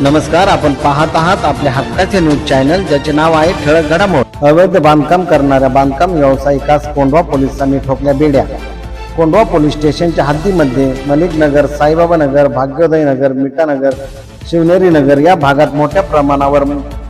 नमस्कार आपण पाहत आहात आपल्या हक्काचे न्यूज चॅनल ज्याचे नाव आहे ठळक घडामोड. अवैध बांधकाम करणाऱ्या बांधकाम व्यावसायिकास कोंढवा पोलिसांनी ठोकल्या बेड्या. कोंढवा पोलीस स्टेशनच्या हद्दीमध्ये मलिक नगर साईबाबा नगर भाग्योदय नगर मिठानगर शिवनेरी नगर या भागात मोठ्या प्रमाणावर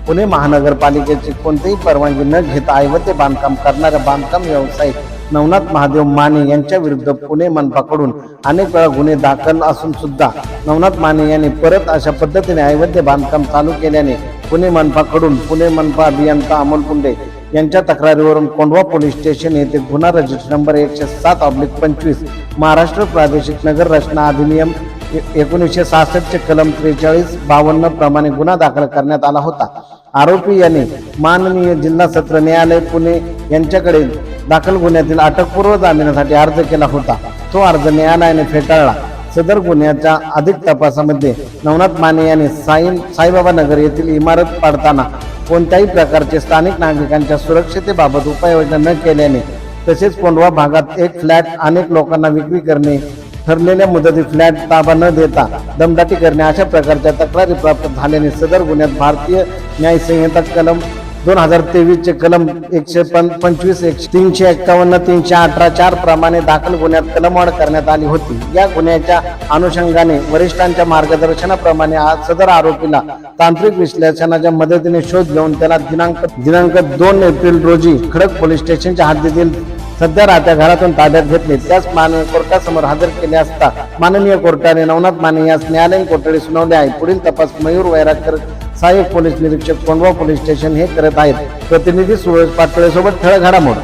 पुणे महानगरपालिकेची कोणतीही परवानगी न घेता ऐवते बांधकाम करणाऱ्या बांधकाम व्यावसायिक नवनाथ महादेव माने यांच्या विरुद्ध पुणे मनपाकडून अनेक वेळा गुन्हे दाखल असून सुद्धा नवनाथ माने यांनी परत अशा पद्धतीने अवैध बांधकाम चालू केल्याने पुणे मनपाकडून पुणे मनपा अभियंता अमोल कुंडे यांच्या तक्रारीवरून कोंढवा पोलीस स्टेशन येथे गुन्हा रजिस्टर नंबर एकशे सात ऑब्लिक पंचवीस महाराष्ट्र प्रादेशिक नगर रचना अधिनियम एकोणीसशे सहासष्टचे कलम त्रेचाळीस बावन्न प्रमाणे गुन्हा दाखल करण्यात आला होता. आरोपी यांनी माननीय जिल्हा सत्र न्यायालय पुणे यांच्याकडे दाखल गुन्ह्यातील अटकपूर्व जामिनासाठी अर्ज केला होता. तो अर्ज न्यायालयाने फेटाळला. सदर गुन्ह्याच्या अधिक तपासामध्ये नवनाथ माने यांनी साई साईबाबा नगर येथील इमारत पाडताना कोणत्याही प्रकारचे स्थानिक नागरिकांच्या सुरक्षतेबाबत उपाययोजना न केल्याने तसेच कोंडवा भागात एक फ्लॅट अनेक लोकांना विक्री करणे ठरलेल्या मुदतीत फ्लॅट ताबा न देता दमदाटी करणे अशा प्रकारच्या तक्रारी प्राप्त झाल्याने सदर गुन्ह्यात भारतीय न्यायसंहिता कलम दोन हजार तेवीसचे कलम एकशे पं पंचवीस एकशे तीनशे एक्कावन्न तीनशे अठरा चार प्रमाणे दाखल गुन्ह्यात कलमवाढ करण्यात आली होती. या गुन्ह्याच्या अनुषंगाने वरिष्ठांच्या मार्गदर्शनाप्रमाणे आज सदर आरोपीला तांत्रिक विश्लेषणाच्या मदतीने शोध घेऊन त्याला दिनांक दिनांक दोन एप्रिल रोजी खडक पोलीस स्टेशनच्या हद्दीतील सध्या राहत्या घरातून ताब्यात घेतले त्याच माननीय कोर्टासमोर हजर केले असता माननीय कोर्टाने नवनाथ माने यास न्यायालयीन कोठडी सुनावली आहे. पुढील तपास मयूर वैरागकर सहाय्यक पोलीस निरीक्षक कोंडवा पोलीस स्टेशन हे करत आहेत. प्रतिनिधी सुरेश पाटोळे सोबत ठळक घडामोड.